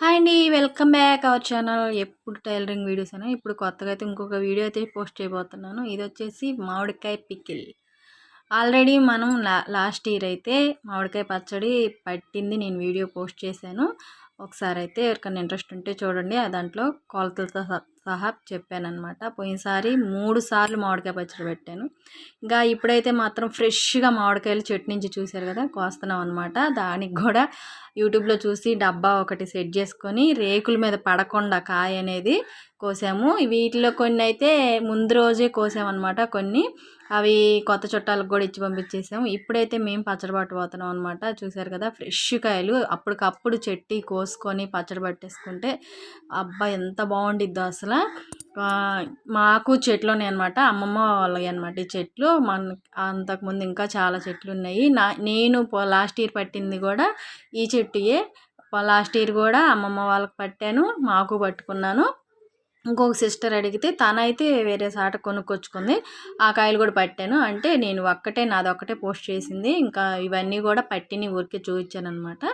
Hi అండి welcome back our channel. ఎప్పుడు tailoring videos అయినా ఇప్పుడు కొత్తగా అయితే ఇంకొక వీడియో అయితే పోస్ట్ చేయబోతున్నాను. ఇది వచ్చేసి మామిడికాయ పికిల్. ఆల్రెడీ మనం లా లాస్ట్ ఇయర్ అయితే మామిడికాయ పచ్చడి పట్టింది నేను వీడియో పోస్ట్ చేశాను. ఒకసారి అయితే ఎవరికైనా ఇంట్రెస్ట్ ఉంటే చూడండి దాంట్లో కొలతలతో సహా చెప్పానమాట పోయినసారి మూడు సార్లు మామిడికాయ పచ్చడి పెట్టాను. ఇంకా ఇప్పుడైతే మాత్రం ఫ్రెష్గా మామిడికాయలు చెట్టు నుంచి చూశారు కదా కోస్తున్నాం అనమాట దానికి కూడా యూట్యూబ్లో చూసి డబ్బా ఒకటి సెట్ చేసుకొని రేకుల మీద పడకుండా కాయ అనేది కోసాము. వీటిలో కొన్ని అయితే ముందు రోజే కోసామన్నమాట కొన్ని అవి కొత్త చుట్టాలకు కూడా ఇచ్చి పంపించేసాము. ఇప్పుడైతే మేము పచ్చడి పట్టబోతున్నాం అనమాట చూసారు కదా ఫ్రెష్ కాయలు. అప్పటికప్పుడు చెట్టి కోసుకొని పచ్చడి పట్టేసుకుంటే అబ్బా ఎంత బాగుండిద్దో అసలు. మాకు చెట్లు అనమాట అమ్మమ్మ వాళ్ళవి అనమాట ఈ చెట్లు. మన అంతకుముందు ఇంకా చాలా చెట్లు ఉన్నాయి నా నేను లాస్ట్ ఇయర్ పట్టింది కూడా ఈ చెట్టుయే. లాస్ట్ ఇయర్ కూడా అమ్మమ్మ వాళ్ళకి పట్టాను. మాకు పట్టుకున్నాను. ఇంకొక సిస్టర్ అడిగితే తనైతే వేరే సాట కొనుక్కొచ్చుకుంది. ఆ కాయలు కూడా పట్టాను. అంటే నేను ఒక్కటే నాది ఒక్కటే పోస్ట్ చేసింది. ఇంకా ఇవన్నీ కూడా పట్టిని ఊరికే చూపించాను అనమాట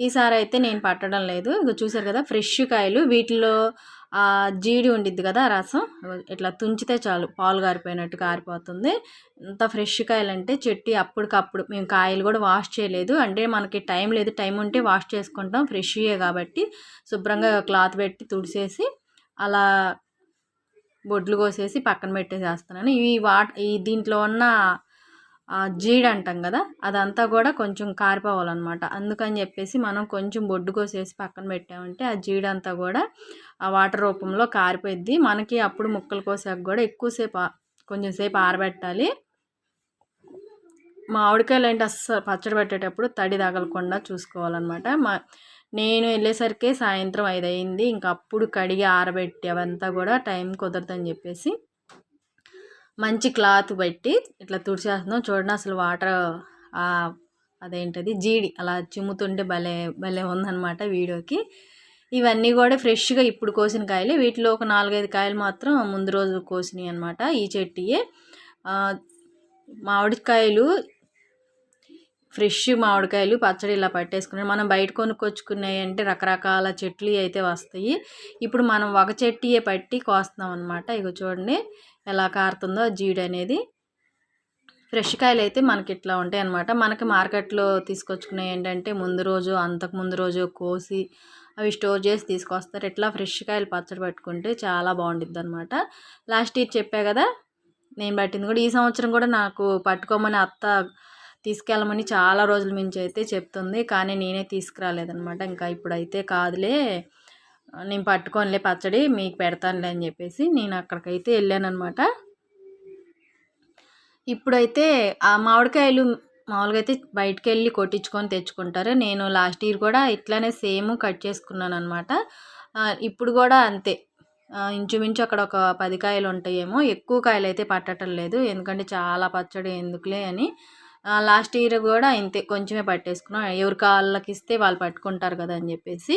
ఈసారి అయితే నేను పట్టడం లేదు. ఇక చూసారు కదా ఫ్రెష్ కాయలు. వీటిలో జీడి ఉండిద్ది కదా రసం ఇట్లా తుంచితే చాలు పాలు గారిపోయినట్టు కారిపోతుంది ఇంత ఫ్రెష్ కాయలు అంటే చెట్టు అప్పటికప్పుడు మేము కాయలు కూడా వాష్ చేయలేదు. అంటే మనకి టైం లేదు టైం ఉంటే వాష్ చేసుకుంటాం ఫ్రెష్యే కాబట్టి శుభ్రంగా క్లాత్ పెట్టి తుడిసేసి అలా బొడ్లు కోసేసి పక్కన పెట్టేసేస్తున్నాను. ఈ వాట్ ఈ దీంట్లో ఉన్న జీడి అంటాం కదా అదంతా కూడా కొంచెం కారిపోవాలన్నమాట. అందుకని చెప్పేసి మనం కొంచెం బొడ్డు కోసేసి పక్కన పెట్టామంటే ఆ జీడి అంతా కూడా ఆ వాటర్ రూపంలో కారిపోయిద్ది. మనకి అప్పుడు ముక్కలు కోసాక కూడా ఎక్కువసేపు కొంచెం సేపు ఆరబెట్టాలి. మామిడికాయలు ఏంటి అస్సలు పచ్చడి పెట్టేటప్పుడు తడి తగలకుండా చూసుకోవాలన్నమాట. మా నేను వెళ్ళేసరికి సాయంత్రం ఐదు అయింది ఇంకా అప్పుడు కడిగి ఆరబెట్టి అవంతా కూడా టైం కుదరదని చెప్పేసి మంచి క్లాత్ పెట్టి ఇట్లా తుడిచేస్తున్నాం. చూడండి అసలు వాటర్ అదేంటది జీడి అలా చిమ్ముతుంటే భలే భలే ఉందన్నమాట వీడియోకి. ఇవన్నీ కూడా ఫ్రెష్గా ఇప్పుడు కోసిన కాయలే. వీటిలో ఒక నాలుగైదు కాయలు మాత్రం ముందు రోజు కోసినాయి అనమాట ఈ చెట్టుయే. మామిడికాయలు ఫ్రెష్ మామిడికాయలు పచ్చడి ఇలా పట్టేసుకున్నాం మనం బయట కొనుక్కొచ్చుకున్నాయి అంటే రకరకాల చెట్లు అయితే వస్తాయి. ఇప్పుడు మనం ఒక చెట్టుయే పట్టి కోస్తున్నాం అనమాట ఇక చూడండి ఎలా కారుతుందో జీడి అనేది ఫ్రెష్ కాయలు అయితే మనకి ఇట్లా ఉంటాయి అనమాట మనకి మార్కెట్లో తీసుకొచ్చుకునే ఏంటంటే ముందు రోజు అంతకు ముందు రోజు కోసి అవి స్టోర్ చేసి తీసుకొస్తారు. ఇట్లా ఫ్రెష్ కాయలు పచ్చడి పెట్టుకుంటే చాలా బాగుంటుంది అనమాట లాస్ట్ ఇయర్ చెప్పా కదా నేను పట్టింది కూడా ఈ సంవత్సరం కూడా నాకు పట్టుకోమని అత్త తీసుకెళ్ళమని చాలా రోజుల మించి అయితే చెప్తుంది. కానీ నేనే తీసుకురాలేదనమాట ఇంకా ఇప్పుడైతే కాదులే నేను పట్టుకోనిలే పచ్చడి మీకు పెడతానులే అని చెప్పేసి నేను అక్కడికైతే వెళ్ళానమాట ఇప్పుడైతే ఆ మామిడికాయలు మామూలుగా అయితే బయటకు వెళ్ళి కొట్టించుకొని తెచ్చుకుంటారు. నేను లాస్ట్ ఇయర్ కూడా ఇట్లానే సేమ్ కట్ చేసుకున్నాను అనమాట ఇప్పుడు కూడా అంతే. ఇంచుమించు అక్కడ ఒక పది కాయలు ఉంటాయేమో. ఎక్కువ కాయలు అయితే పట్టడం లేదు. ఎందుకంటే చాలా పచ్చడి ఎందుకులే అని. లాస్ట్ ఇయర్ కూడా ఇంతే. కొంచెమే పట్టేసుకున్నాం. ఎవరి కాళ్ళకి ఇస్తే వాళ్ళు పట్టుకుంటారు కదా అని చెప్పేసి.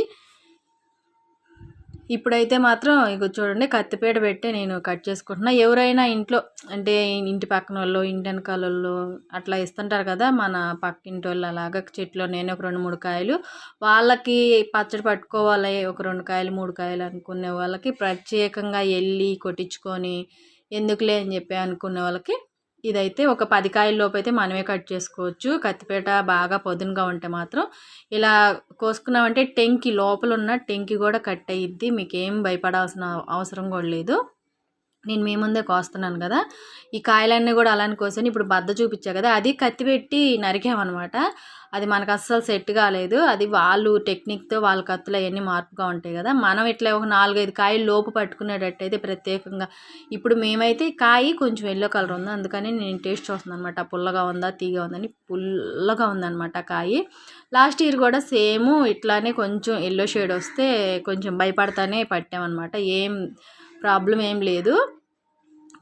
ఇప్పుడైతే మాత్రం ఇక చూడండి కత్తిపేట పెట్టి నేను కట్ చేసుకుంటున్నా. ఎవరైనా ఇంట్లో అంటే ఇంటి పక్కన వాళ్ళు ఇంటి వెనకాలలో అట్లా ఇస్తుంటారు కదా మన పక్కింటి వాళ్ళు అలాగా చెట్లు నేను ఒక రెండు మూడు కాయలు వాళ్ళకి పచ్చడి పట్టుకోవాలి ఒక రెండు కాయలు మూడు కాయలు అనుకునే వాళ్ళకి ప్రత్యేకంగా వెళ్ళి కొట్టించుకొని ఎందుకులే అని చెప్పి అనుకునే వాళ్ళకి ఇదైతే ఒక పది కాయల్లోపు అయితే మనమే కట్ చేసుకోవచ్చు. కత్తిపేట బాగా పొదునుగా ఉంటే మాత్రం ఇలా కోసుకున్నామంటే టెంకి లోపల ఉన్న టెంకి కూడా కట్ అయ్యిద్ది మీకు ఏం భయపడాల్సిన అవసరం కూడా లేదు. నేను మీ ముందే కోస్తున్నాను కదా. ఈ కాయలన్నీ కూడా అలానే కోసాను. ఇప్పుడు బద్ద చూపించా కదా. అది కత్తి పెట్టి నరికామన్నమాట. అది మనకు అస్సలు సెట్ కాలేదు. అది వాళ్ళు టెక్నిక్తో వాళ్ళ కత్తులు అవన్నీ మార్పుగా ఉంటాయి కదా. మనం ఇట్లా ఒక నాలుగైదు కాయలు లోపు పట్టుకునేటట్టయితే ప్రత్యేకంగా ఇప్పుడు మేమైతే కాయ కొంచెం ఎల్లో కలర్ ఉంది. అందుకని నేను టేస్ట్ చూస్తున్నాను అనమాట పుల్లగా ఉందా తీగ ఉందని పుల్లగా ఉందన్నమాట కాయ. లాస్ట్ ఇయర్ కూడా సేమ్ ఇట్లానే కొంచెం ఎల్లో షేడ్ వస్తే కొంచెం భయపడతానే పట్టామన్నమాట. ఏం ప్రాబ్లం ఏం లేదు.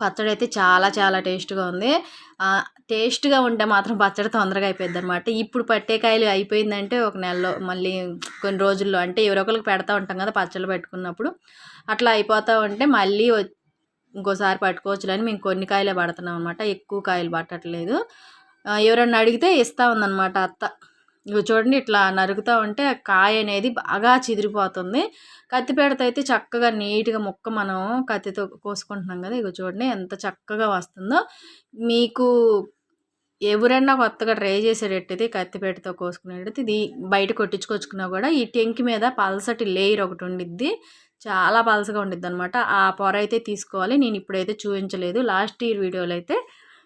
పచ్చడి అయితే చాలా చాలా టేస్ట్గా ఉంది. టేస్ట్గా ఉంటే మాత్రం పచ్చడి తొందరగా అయిపోయింది అనమాట ఇప్పుడు పట్టే కాయలు అయిపోయిందంటే ఒక నెలలో మళ్ళీ కొన్ని రోజుల్లో అంటే ఎవరొకరికి పెడతా ఉంటాం కదా పచ్చళ్ళు పెట్టుకున్నప్పుడు. అట్లా అయిపోతూ ఉంటే మళ్ళీ ఇంకోసారి పట్టుకోవచ్చులని మేము కొన్ని కాయలే పడుతున్నాం అనమాట ఎక్కువ కాయలు పట్టట్లేదు. ఎవరన్నా అడిగితే ఇస్తూ ఉందన్నమాట అత్త. ఇగో చూడండి ఇట్లా నరుకుతూ ఉంటే కాయ అనేది బాగా చిదిరిపోతుంది. కత్తిపేడతో అయితే చక్కగా నీట్గా ముక్క మనం కత్తితో కోసుకుంటున్నాం కదా ఇక చూడండి ఎంత చక్కగా వస్తుందో. మీకు ఎవరైనా కొత్తగా ట్రై చేసేటట్టయితే కత్తిపేటతో కోసుకునేటట్టు ఇది బయట కొట్టించుకొచ్చుకున్నా కూడా ఈ టెంకి మీద పలసటి లేయర్ ఒకటి ఉండిద్ది. చాలా పలసగా ఉండిద్ది అనమాట ఆ పొర అయితే తీసుకోవాలి. నేను ఇప్పుడైతే చూపించలేదు లాస్ట్ ఇయర్ వీడియోలో అయితే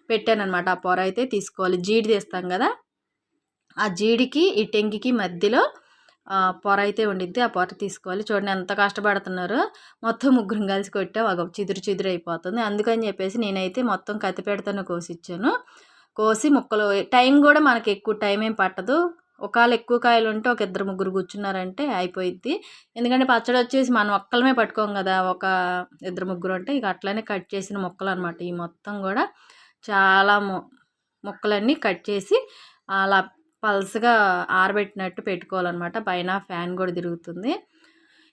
పెట్టాను అనమాట ఆ పొర అయితే తీసుకోవాలి. జీడి తీస్తాం కదా. ఆ జీడికి ఈ టెంకికి మధ్యలో పొర అయితే ఉండిద్ది. ఆ పొర తీసుకోవాలి. చూడండి ఎంత కష్టపడుతున్నారు. మొత్తం ముగ్గురు కలిసి కొట్టాం. ఒక చిదురు చిదురు అయిపోతుంది. అందుకని చెప్పేసి నేనైతే మొత్తం కత్తిపేటతోనే కోసిచ్చాను. కోసి ముక్కలు టైం కూడా మనకి ఎక్కువ టైం ఏం పట్టదు. ఒకవేళ ఎక్కువ కాయలు ఉంటే ఒక ఇద్దరు ముగ్గురు కూర్చున్నారంటే అయిపోయిద్ది. ఎందుకంటే పచ్చడి వచ్చేసి మనం ఒక్కలమే పట్టుకోం కదా. ఒక ఇద్దరు ముగ్గురు అంటే ఇక అట్లనే కట్ చేసిన ముక్కలు అనమాట ఈ మొత్తం కూడా చాలా ముక్కలన్నీ కట్ చేసి అలా పల్స్గా ఆరబెట్టినట్టు పెట్టుకోవాలన్నమాట. పైన ఫ్యాన్ కూడా తిరుగుతుంది.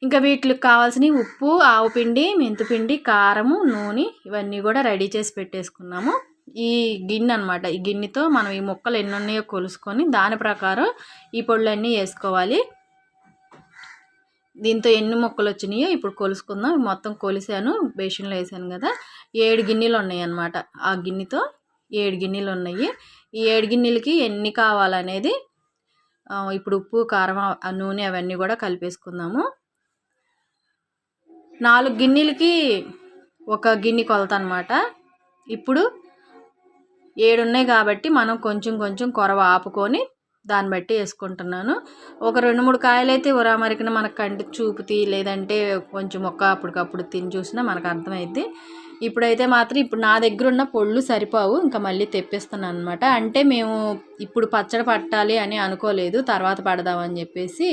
ఇంకా వీటికి కావాల్సినవి ఉప్పు ఆవు పిండి మెంతిపిండి కారము నూనె ఇవన్నీ కూడా రెడీ చేసి పెట్టేసుకున్నాము. ఈ గిన్నె అనమాట ఈ గిన్నెతో మనం ఈ ముక్కలు ఎన్ని ఉన్నాయో కొలుసుకొని దాని ప్రకారం ఈ పొళ్ళన్నీ వేసుకోవాలి. దీంతో ఎన్ని మొక్కలు వచ్చినాయో ఇప్పుడు కొలుసుకుందాం. మొత్తం కొలిసాను. బేషన్లో వేసాను కదా. ఏడు గిన్నెలు ఉన్నాయి అన్నమాట. ఆ గిన్నెతో ఏడు గిన్నెలు ఉన్నాయి. ఈ ఏడు గిన్నెలకి ఎన్ని కావాలనేది ఇప్పుడు ఉప్పు కారం నూనె అవన్నీ కూడా కలిపేసుకుందాము. నాలుగు గిన్నెలకి ఒక గిన్నె కొలత అనమాట ఇప్పుడు ఏడు ఉన్నాయి కాబట్టి మనం కొంచెం కొంచెం కొరవ ఆపుకొని దాన్ని బట్టి వేసుకుంటున్నాను. ఒక రెండు మూడు కాయలు అయితే ఉరామరికిన మనకు కంటి చూపుతి లేదంటే కొంచెం మొక్క అప్పటికప్పుడు తిని చూసినా మనకు అర్థమైద్ది. ఇప్పుడైతే మాత్రం ఇప్పుడు నా దగ్గర ఉన్న పొళ్ళు సరిపోవు ఇంకా మళ్ళీ తెప్పిస్తున్నాను అనమాట అంటే మేము ఇప్పుడు పచ్చడి పట్టాలి అని అనుకోలేదు తర్వాత పడదామని చెప్పేసి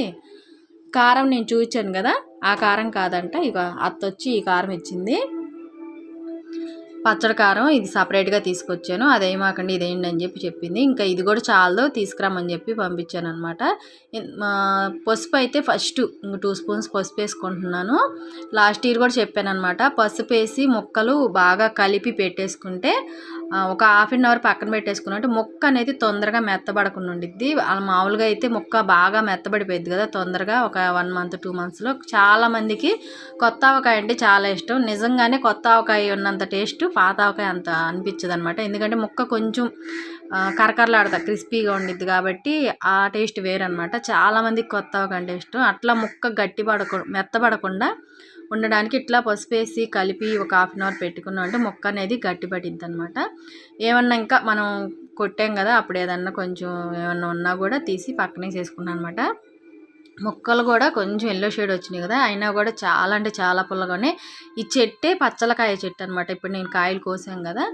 కారం నేను చూపించాను కదా ఆ కారం కాదంట ఇక అత్తొచ్చి ఈ కారం ఇచ్చింది. పచ్చడి కారం ఇది సపరేట్గా తీసుకొచ్చాను. అదేమాకండి ఇదేంటి అని చెప్పి చెప్పింది. ఇంకా ఇది కూడా చాలదో తీసుకురామని చెప్పి పంపించాను అనమాట పసుపు అయితే ఫస్ట్ టూ స్పూన్స్ పసుపు వేసుకుంటున్నాను. లాస్ట్ ఇయర్ కూడా చెప్పాను అనమాట పసుపు వేసి ముక్కలు బాగా కలిపి పెట్టేసుకుంటే ఒక హాఫ్ అన్ అవర్ పక్కన పెట్టేసుకున్నట్టు ముక్క అనేది తొందరగా మెత్తబడకుండా ఉండిద్ది. మామూలుగా అయితే ముక్క బాగా మెత్తబడిపోయింది కదా తొందరగా ఒక వన్ మంత్ టూ మంత్స్లో చాలామందికి కొత్త ఆవకాయ అంటే చాలా ఇష్టం. నిజంగానే కొత్త ఆవకాయ ఉన్నంత టేస్ట్ పాత ఆవకాయ అంత అనిపించదు అనమాట ఎందుకంటే ముక్క కొంచెం కరకరలాడతా క్రిస్పీగా ఉండిద్ది కాబట్టి ఆ టేస్ట్ వేరనమాట చాలామందికి కొత్త ఆవకాయ అంటే ఇష్టం. అట్లా ముక్క గట్టి పడకు మెత్తబడకుండా ఉండడానికి ఇట్లా పసుపు వేసి కలిపి ఒక హాఫ్ అన్ అవర్ పెట్టుకున్నాం అంటే మొక్క అనేది గట్టి పట్టిద్ది అనమాట ఏమన్నా ఇంకా మనం కొట్టాం కదా అప్పుడు ఏదన్నా కొంచెం ఏమన్నా ఉన్నా కూడా తీసి పక్కనే చేసుకున్నాను అనమాట మొక్కలు కూడా కొంచెం ఎల్లో షేడ్ వచ్చినాయి కదా అయినా కూడా చాలా అంటే చాలా పుల్లగానే. ఈ చెట్టే పచ్చలకాయ చెట్టు అనమాట ఇప్పుడు నేను కాయలు కోసాం కదా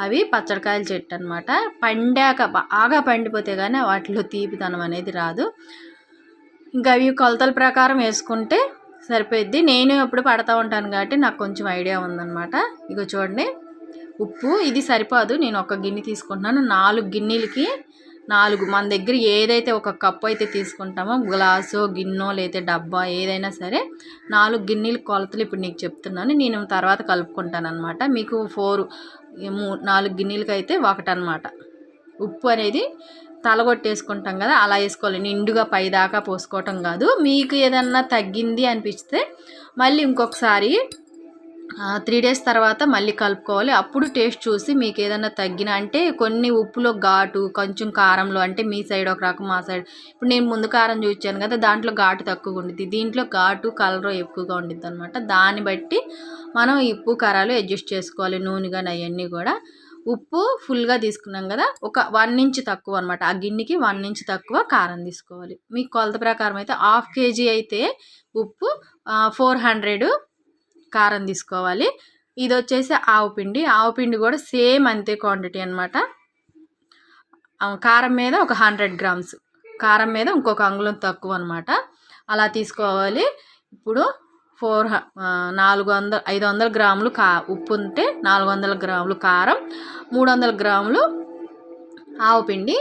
అవి పచ్చడికాయల చెట్టు అనమాట పండాక బాగా పండిపోతే కానీ వాటిలో తీపితనం అనేది రాదు. ఇంకా అవి కొలతల ప్రకారం వేసుకుంటే సరిపోయిద్ది. నేను ఎప్పుడు పడతా ఉంటాను కాబట్టి నాకు కొంచెం ఐడియా ఉందన్నమాట. ఇగో చూడండి. ఉప్పు ఇది సరిపోదు. నేను ఒక గిన్నె తీసుకుంటున్నాను. నాలుగు గిన్నెలకి నాలుగు మన దగ్గర ఏదైతే ఒక కప్పు అయితే తీసుకుంటామో గ్లాసు గిన్నె లేదా డబ్బా ఏదైనా సరే నాలుగు గిన్నెలు కొలతలు ఇప్పుడు నీకు చెప్తున్నాను. నేను తర్వాత కలుపుకుంటాను అనమాట మీకు ఫోర్ నాలుగు గిన్నెలకి అయితే ఒకటనమాట ఉప్పు అనేది తలగొట్టేసుకుంటాం కదా అలా వేసుకోవాలి. నిండుగా పైదాకా పోసుకోవటం కాదు. మీకు ఏదన్నా తగ్గింది అనిపిస్తే మళ్ళీ ఇంకొకసారి త్రీ డేస్ తర్వాత మళ్ళీ కలుపుకోవాలి. అప్పుడు టేస్ట్ చూసి మీకు ఏదైనా తగ్గిన అంటే కొన్ని ఉప్పులో ఘాటు కొంచెం కారంలో అంటే మీ సైడ్ ఒక రకం మా సైడ్ ఇప్పుడు నేను ముందు కారం చూచాను కదా దాంట్లో ఘాటు తక్కువగా ఉండిద్ది. దీంట్లో ఘాటు కలర్ ఎక్కువగా ఉండిద్ది అనమాట దాన్ని బట్టి మనం ఉప్పు కారాలు అడ్జస్ట్ చేసుకోవాలి నూనె కానీ అవన్నీ కూడా. ఉప్పు ఫుల్గా తీసుకున్నాం కదా ఒక వన్ ఇంచ్ తక్కువ అనమాట ఆ గిన్నెకి వన్ ఇంచ్ తక్కువ కారం తీసుకోవాలి. మీకు కొలత ప్రకారం అయితే హాఫ్ కేజీ అయితే ఉప్పు ఫోర్ హండ్రెడ్ కారం తీసుకోవాలి. ఇది వచ్చేసి ఆవు పిండి. ఆవు పిండి కూడా సేమ్ అంతే క్వాంటిటీ అనమాట కారం మీద ఒక హండ్రెడ్ గ్రామ్స్. కారం మీద ఇంకొక అంగుళం తక్కువ అనమాట అలా తీసుకోవాలి. ఇప్పుడు ఫోర్ నాలుగు వందల ఐదు వందల గ్రాములు కా ఉప్పు ఉంటే నాలుగు వందల గ్రాములు కారం మూడు వందల గ్రాములు ఆవు పిండి.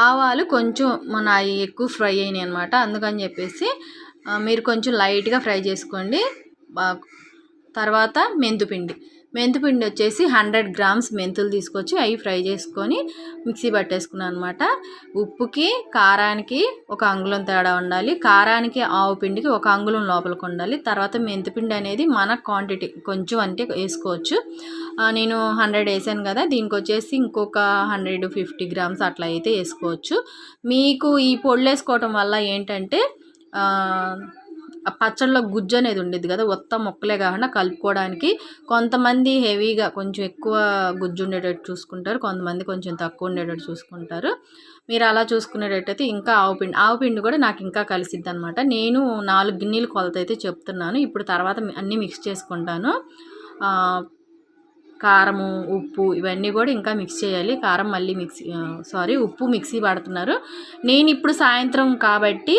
ఆవాలు కొంచెం మన ఎక్కువ ఫ్రై అయినాయి అనమాట అందుకని చెప్పేసి మీరు కొంచెం లైట్గా ఫ్రై చేసుకోండి. తర్వాత మెంతుపిండి. మెంతిపిండి వచ్చేసి హండ్రెడ్ గ్రామ్స్ మెంతులు తీసుకొచ్చి అవి ఫ్రై చేసుకొని మిక్సీ పట్టేసుకున్నాను అనమాట ఉప్పుకి కారానికి ఒక అంగుళం తేడా ఉండాలి. కారానికి ఆవు పిండికి ఒక అంగుళం లోపలికి ఉండాలి. తర్వాత మెంతిపిండి అనేది మన క్వాంటిటీ కొంచెం అంటే వేసుకోవచ్చు. నేను హండ్రెడ్ వేసాను కదా దీనికి వచ్చేసి ఇంకొక హండ్రెడ్ ఫిఫ్టీ గ్రామ్స్ అట్లా అయితే వేసుకోవచ్చు. మీకు ఈ పొళ్ళు వేసుకోవటం వల్ల ఏంటంటే పచ్చళ్ళలో గుజ్జు అనేది ఉండేది కదా మొత్తం మొక్కలే కాకుండా కలుపుకోవడానికి. కొంతమంది హెవీగా కొంచెం ఎక్కువ గుజ్జు ఉండేటట్టు చూసుకుంటారు కొంతమంది కొంచెం తక్కువ ఉండేటట్టు చూసుకుంటారు. మీరు అలా చూసుకునేటట్టయితే ఇంకా ఆవు పిండి ఆవు పిండి కూడా నాకు ఇంకా కలిసిద్ది అనమాట నేను నాలుగు గిన్నెలు కొలత అయితే చెప్తున్నాను. ఇప్పుడు తర్వాత అన్నీ మిక్స్ చేసుకుంటాను. కారము ఉప్పు ఇవన్నీ కూడా ఇంకా మిక్స్ చేయాలి. కారం మళ్ళీ మిక్సీ సారీ ఉప్పు మిక్సీ పడుతున్నారు. నేను ఇప్పుడు సాయంత్రం కాబట్టి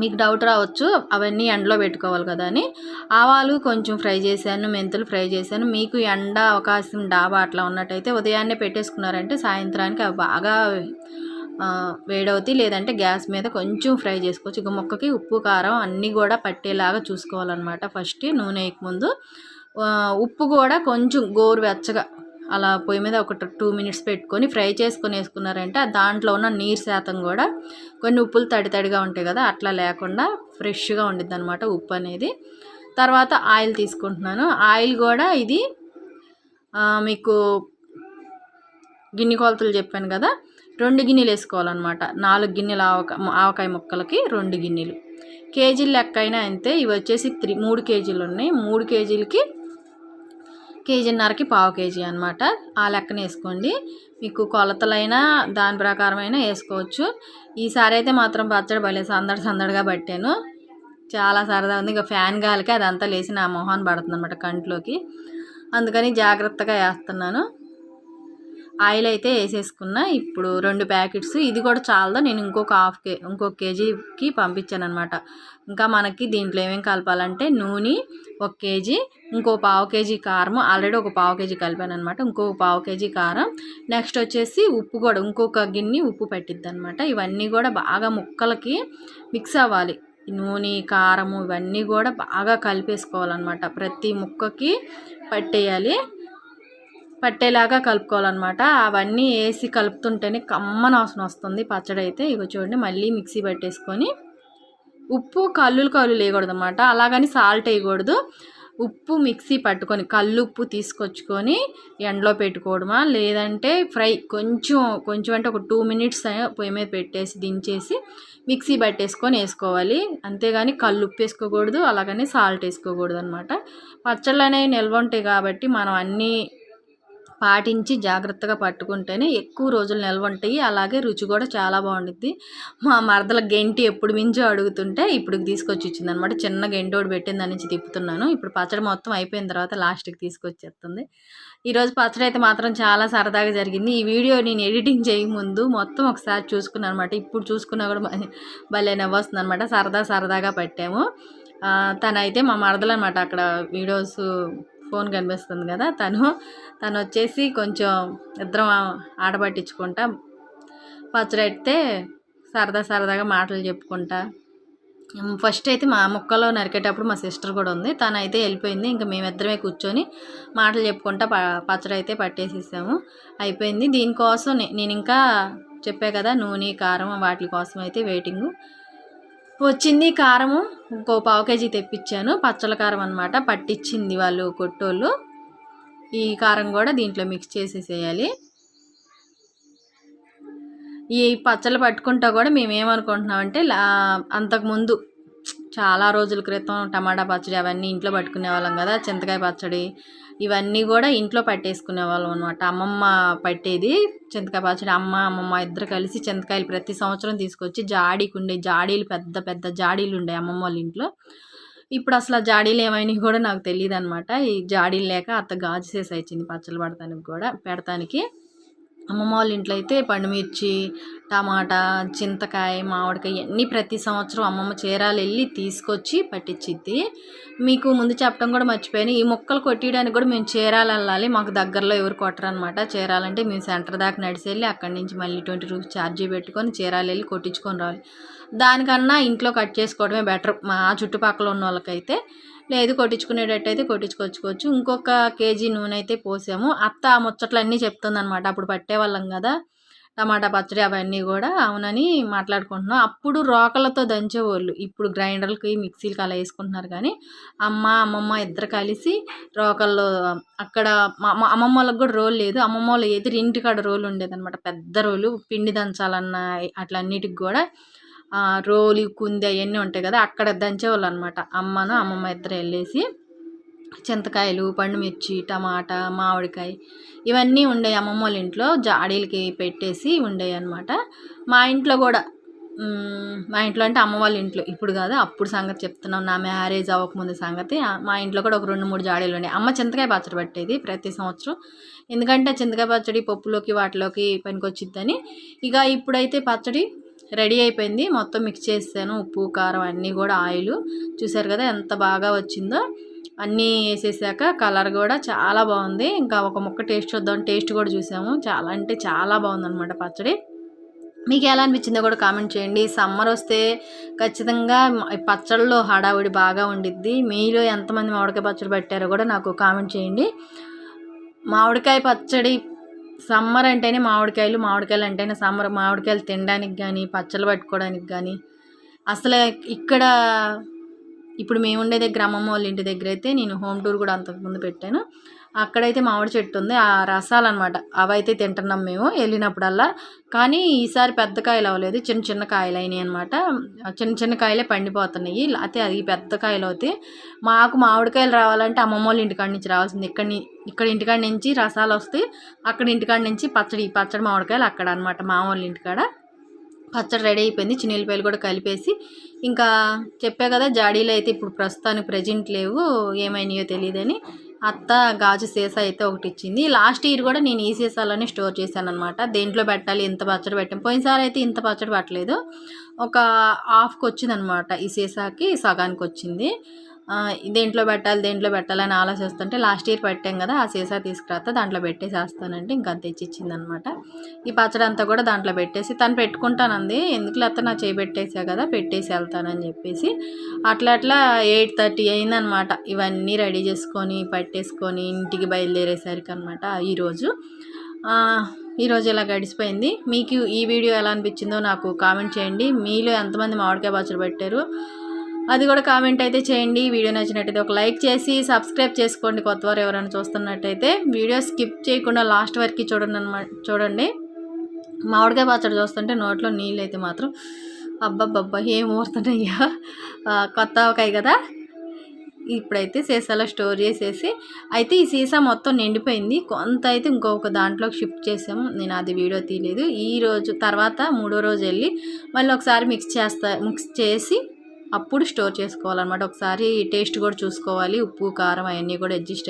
మీకు డౌట్ రావచ్చు అవన్నీ ఎండలో పెట్టుకోవాలి కదా అని. ఆవాలు కొంచెం ఫ్రై చేశాను మెంతులు ఫ్రై చేశాను. మీకు ఎండ అవకాశం డాబా అట్లా ఉన్నట్టయితే ఉదయాన్నే పెట్టేసుకున్నారంటే సాయంత్రానికి అవి బాగా వేడవుతాయి. లేదంటే గ్యాస్ మీద కొంచెం ఫ్రై చేసుకోవచ్చు. ఇక మొక్కకి ఉప్పు కారం అన్నీ కూడా పట్టేలాగా చూసుకోవాలన్నమాట. ఫస్ట్ నూనె వేయకముందు. ఉప్పు కూడా కొంచెం గోరువెచ్చగా అలా పొయ్యి మీద ఒక టూ మినిట్స్ పెట్టుకొని ఫ్రై చేసుకొని వేసుకున్నారంటే దాంట్లో ఉన్న నీరు శాతం కూడా కొన్ని ఉప్పులు తడి తడిగా ఉంటాయి కదా అట్లా లేకుండా ఫ్రెష్గా ఉండిద్ది అనమాట ఉప్పు అనేది. తర్వాత ఆయిల్ తీసుకుంటున్నాను. ఆయిల్ కూడా ఇది మీకు గిన్నె కొలతలు చెప్పాను కదా రెండు గిన్నెలు వేసుకోవాలన్నమాట. నాలుగు గిన్నెలు ఆవకాయ ఆవకాయ ముక్కలకి రెండు గిన్నెలు. కేజీలు లెక్క అయినా అంతే. ఇవి వచ్చేసి త్రీ మూడు కేజీలు ఉన్నాయి. మూడు కేజీలకి కేజీన్నరకి పావు కేజీ అనమాట ఆ లెక్కన వేసుకోండి మీకు కొలతలైనా దాని ప్రకారమైనా వేసుకోవచ్చు. ఈసారి అయితే మాత్రం పచ్చడి భలే సందడి సందడిగా పట్టాను. చాలా సరదా ఉంది. ఇంకా ఫ్యాన్ గాలికి అదంతా లేచి నా మొహాన్ పడుతుంది అనమాట కంట్లోకి. అందుకని జాగ్రత్తగా వేస్తున్నాను. ఆయిల్ అయితే వేసేసుకున్నా. ఇప్పుడు రెండు ప్యాకెట్స్. ఇది కూడా చాలదా? నేను ఇంకొక హాఫ్ కే ఇంకొక కేజీకి పంపించాను అనమాట ఇంకా మనకి దీంట్లో ఏమేమి కలపాలంటే నూనె ఒక కేజీ ఇంకో పావు కేజీ కారం ఆల్రెడీ ఒక పావు కేజీ కలిపాను అనమాట ఇంకో పావు కేజీ కారం. నెక్స్ట్ వచ్చేసి ఉప్పు కూడా ఇంకొక గిన్నె ఉప్పు పెట్టిద్ది అనమాట ఇవన్నీ కూడా బాగా ముక్కలకి మిక్స్ అవ్వాలి. నూనె కారము ఇవన్నీ కూడా బాగా కలిపేసుకోవాలన్నమాట. ప్రతి ముక్కకి పట్టేయాలి. పట్టేలాగా కలుపుకోవాలన్నమాట. అవన్నీ వేసి కలుపుతుంటేనే కమ్మన వాసన వస్తుంది. పచ్చడి అయితే ఇగో చూడండి మళ్ళీ మిక్సీ పట్టేసుకొని ఉప్పు కల్లులు కల్లులు వేయకూడదు అనమాట అలాగని సాల్ట్ వేయకూడదు. ఉప్పు మిక్సీ పట్టుకొని కల్లు ఉప్పు తీసుకొచ్చుకొని ఎండలో పెట్టుకోవడమా? లేదంటే ఫ్రై కొంచెం కొంచెం అంటే ఒక టూ మినిట్స్ పొయ్యి మీద పెట్టేసి దించేసి మిక్సీ పట్టేసుకొని వేసుకోవాలి. అంతేగాని కల్లు ఉప్పు వేసుకోకూడదు అలాగని సాల్ట్ వేసుకోకూడదు అనమాట పచ్చళ్ళు అనేవి నిల్వ ఉంటాయి కాబట్టి మనం అన్నీ పాటించి జాగ్రత్తగా పట్టుకుంటేనే ఎక్కువ రోజులు నిల్వ ఉంటాయి అలాగే రుచి కూడా చాలా బాగుండిద్ది. మా మరదల గెంటి ఎప్పుడు మించో అడుగుతుంటే ఇప్పుడు తీసుకొచ్చి ఇచ్చింది అనమాట చిన్న గెంటి పెట్టింది నుంచి తిప్పుతున్నాను. ఇప్పుడు పచ్చడి మొత్తం అయిపోయిన తర్వాత లాస్ట్కి తీసుకొచ్చేస్తుంది. ఈరోజు పచ్చడి అయితే మాత్రం చాలా సరదాగా జరిగింది. ఈ వీడియో నేను ఎడిటింగ్ చేయకముందు మొత్తం ఒకసారి చూసుకున్నాను అనమాట ఇప్పుడు చూసుకున్నా కూడా భలే- నవ్వొస్తుంది అనమాట సరదా సరదాగా పట్టాము. తనైతే మా మరదలు అనమాట అక్కడ వీడియోస్ ఫోన్ కనిపిస్తుంది కదా తను తను వచ్చేసి కొంచెం ఇద్దరం ఆడబట్టించుకుంటా పచ్చడి సరదా సరదాగా మాటలు చెప్పుకుంటా. ఫస్ట్ అయితే మా ముక్కలో నరికేటప్పుడు మా సిస్టర్ కూడా ఉంది. తను అయితే వెళ్ళిపోయింది. ఇంకా మేమిద్దరమే కూర్చొని మాటలు చెప్పుకుంటా ప పచ్చడి అయితే పట్టేసేసాము. అయిపోయింది. దీనికోసం నేను ఇంకా చెప్పా కదా నూనె కారం వాటి కోసం అయితే వెయిటింగ్ వచ్చింది కారము ఇంకో పావు కేజీ తెప్పించాను. పచ్చల కారం అనమాట పట్టించింది వాళ్ళు కొట్టోళ్ళు. ఈ కారం కూడా దీంట్లో మిక్స్ చేసేసేయాలి. ఈ పచ్చళ్ళు పట్టుకుంటా కూడా మేము ఏమనుకుంటున్నామంటే అంతకుముందు చాలా రోజుల క్రితం టమాటా పచ్చడి అవన్నీ ఇంట్లో పట్టుకునే వాళ్ళం కదా చింతకాయ పచ్చడి ఇవన్నీ కూడా ఇంట్లో పట్టేసుకునే వాళ్ళం అనమాట అమ్మమ్మ పట్టేది చింతకాయ పచ్చడి. అమ్మ అమ్మమ్మ ఇద్దరు కలిసి చింతకాయలు ప్రతి సంవత్సరం తీసుకొచ్చి జాడీకి ఉండే జాడీలు పెద్ద పెద్ద జాడీలు ఉండే అమ్మమ్మ వాళ్ళ ఇంట్లో. ఇప్పుడు అసలు ఆ జాడీలు ఏమైనా కూడా నాకు తెలియదు అనమాట ఈ జాడీలు లేక అత్త గాజు చేసి పచ్చలు పడటానికి కూడా పెడతానికి. అమ్మమ్మ వాళ్ళ ఇంట్లో అయితే పండుమిర్చి టమాటా చింతకాయ మామిడికాయ ఇవన్నీ ప్రతి సంవత్సరం అమ్మమ్మ చీరాలు వెళ్ళి తీసుకొచ్చి పట్టించిద్ది మీకు ముందు చెప్పడం కూడా మర్చిపోయాను. ఈ మొక్కలు కొట్టేయడానికి కూడా మేము చీరాలు వెళ్ళాలి. మాకు దగ్గరలో ఎవరు కొట్టరనమాట చీరాలంటే మేము సెంటర్ దాకా నడిచి వెళ్ళి అక్కడి నుంచి మళ్ళీ ట్వంటీ రూపీస్ ఛార్జీ పెట్టుకొని చీరాలు వెళ్ళి కొట్టించుకొని రావాలి. దానికన్నా ఇంట్లో కట్ చేసుకోవడమే బెటర్ మా చుట్టుపక్కల ఉన్న వాళ్ళకైతే. లేదు కొట్టించుకునేటట్టయితే కొట్టించుకొచ్చుకోవచ్చు. ఇంకొక కేజీ నూనె అయితే పోసాము. అత్త ఆ చెప్తుంది చెప్తుందనమాట అప్పుడు పట్టేవాళ్ళం కదా టమాటా పచ్చడి అవన్నీ కూడా. అవునని మాట్లాడుకుంటున్నాం. అప్పుడు రోకలతో దంచేవాళ్ళు. ఇప్పుడు గ్రైండర్లకి మిక్సీలకి అలా వేసుకుంటున్నారు కానీ అమ్మ అమ్మమ్మ ఇద్దరు కలిసి రోకల్లో అక్కడ మా అమ్మమ్మ వాళ్ళకి కూడా రోల్ లేదు. అమ్మమ్మ వాళ్ళ ఎదురు ఇంటికాడ రోలు ఉండేదన్నమాట. పెద్ద రోలు. పిండి దంచాలన్న అట్లా అన్నిటికి కూడా రోలు కుంది అవన్నీ ఉంటాయి కదా అక్కడ దంచేవాళ్ళు అనమాట అమ్మను అమ్మమ్మ ఇద్దరు వెళ్ళేసి చింతకాయలు పండుమిర్చి టమాటా మామిడికాయ ఇవన్నీ ఉండేవి అమ్మమ్మ వాళ్ళ ఇంట్లో. జాడీలకి పెట్టేసి ఉండేవి అనమాట మా ఇంట్లో కూడా మా ఇంట్లో అంటే అమ్మ వాళ్ళ ఇంట్లో. ఇప్పుడు కాదు అప్పుడు సంగతి చెప్తున్నాం. నా మ్యారేజ్ అవ్వకముందు సంగతి. మా ఇంట్లో కూడా ఒక రెండు మూడు జాడీలు ఉన్నాయి అమ్మ చింతకాయ పచ్చడి పట్టేది ప్రతి సంవత్సరం. ఎందుకంటే చింతకాయ పచ్చడి పప్పులోకి వాటిలోకి పనికొచ్చిద్దని. ఇక ఇప్పుడైతే పచ్చడి రెడీ అయిపోయింది. మొత్తం మిక్స్ చేసాను ఉప్పు కారం అన్నీ కూడా ఆయిల్. చూసారు కదా ఎంత బాగా వచ్చిందో. అన్నీ వేసేసాక కలర్ కూడా చాలా బాగుంది. ఇంకా ఒక ముక్క టేస్ట్ చూద్దాం. టేస్ట్ కూడా చూసాము. చాలా అంటే చాలా బాగుందనమాట పచ్చడి. మీకు ఎలా అనిపించిందో కూడా కామెంట్ చేయండి. సమ్మర్ వస్తే ఖచ్చితంగా పచ్చళ్ళలో హడావుడి బాగా ఉండిద్ది. మీలో ఎంతమంది మామిడికాయ పచ్చడి పెట్టారో కూడా నాకు కామెంట్ చేయండి. మామిడికాయ పచ్చడి సమ్మర్ అంటేనే మామిడికాయలు మామిడికాయలు అంటేనే సమ్మర్. మామిడికాయలు తినడానికి కానీ పచ్చళ్ళు పట్టుకోవడానికి కానీ అసలు ఇక్కడ ఇప్పుడు మేము ఉండే దగ్గర అమ్మమ్మ వాళ్ళ ఇంటి దగ్గర అయితే నేను హోమ్ టూర్ కూడా అంతకుముందు పెట్టాను. అక్కడైతే మామిడి చెట్టు ఉంది. ఆ రసాలు అనమాట అవైతే తింటున్నాం మేము వెళ్ళినప్పుడల్లా. కానీ ఈసారి పెద్ద కాయలు అవ్వలేదు. చిన్న చిన్న కాయలు అయినాయి అనమాట చిన్న చిన్న కాయలే పండిపోతున్నాయి. అయితే అది పెద్ద కాయలు అవుతాయి. మాకు మామిడికాయలు రావాలంటే అమ్మమ్మ వాళ్ళ ఇంటికాడ నుంచి రావాల్సింది. ఇక్కడ ఇక్కడ ఇంటికాడ నుంచి రసాలు వస్తాయి. అక్కడ ఇంటికాడ నుంచి పచ్చడి పచ్చడి మామిడికాయలు అక్కడ అనమాట మామ వాళ్ళ ఇంటికాడ. పచ్చడి రెడీ అయిపోయింది. చిన్నెల్లిపాయలు కూడా కలిపేసి. ఇంకా చెప్పా కదా జాడీలు అయితే ఇప్పుడు ప్రస్తుతానికి ప్రజెంట్ లేవు. ఏమైనాయో తెలియదని. అత్త గాజు సీసా అయితే ఒకటి ఇచ్చింది. లాస్ట్ ఇయర్ కూడా నేను ఈ సీసాలోనే స్టోర్ చేశాను అనమాట దేంట్లో పెట్టాలి ఇంత పచ్చడి పెట్టాం పోయినసారి అయితే ఇంత పచ్చడి పెట్టలేదు. ఒక హాఫ్కి వచ్చింది అనమాట ఈ సీసాకి సగానికి వచ్చింది. దేంట్లో పెట్టాలి దేంట్లో పెట్టాలని ఆలోచిస్తుంటే లాస్ట్ ఇయర్ పెట్టాం కదా ఆ సీసా తీసుకురాత దాంట్లో పెట్టేసేస్తానంటే ఇంకా తెచ్చిచ్చిందనమాట. ఈ పచ్చడి అంతా కూడా దాంట్లో పెట్టేసి తను పెట్టుకుంటానంది ఎందుకు లేకపోతే నా చేయి కదా పెట్టేసి వెళ్తానని చెప్పేసి అట్లా అట్లా ఎయిట్ థర్టీ అయిందనమాట. ఇవన్నీ రెడీ చేసుకొని పట్టేసుకొని ఇంటికి బయలుదేరేసరికి అనమాట ఈరోజు ఈరోజు ఇలా గడిచిపోయింది. మీకు ఈ వీడియో ఎలా అనిపించిందో నాకు కామెంట్ చేయండి. మీలో ఎంతమంది మామిడికాయ పచ్చడి పెట్టారు? అది కూడా కామెంట్ అయితే చేయండి. వీడియో నచ్చినట్టయితే ఒక లైక్ చేసి సబ్స్క్రైబ్ చేసుకోండి. కొత్తవారు ఎవరైనా చూస్తున్నట్టయితే వీడియో స్కిప్ చేయకుండా లాస్ట్ వరకు చూడండి అనమాట చూడండి. మామిడికాయ పచ్చడి చూస్తుంటే నోట్లో నీళ్ళు అయితే మాత్రం అబ్బబ్బబ్బా ఏం ఊరుతున్నాయ్యా కొత్త అవకాయ కదా. ఇప్పుడైతే సీసాలో స్టోర్ చేసేసి అయితే ఈ సీసా మొత్తం నిండిపోయింది. కొంత అయితే ఇంకొక దాంట్లోకి షిఫ్ట్ చేసాము. నేను అది వీడియో తీయలేదు. ఈ రోజు తర్వాత మూడో రోజు వెళ్ళి మళ్ళీ ఒకసారి మిక్స్ చేస్తా మిక్స్ చేసి అప్పుడు స్టోర్ చేసుకోవాలన్నమాట. ఒకసారి టేస్ట్ కూడా చూసుకోవాలి. ఉప్పు కారం అవన్నీ కూడా అడ్జస్ట్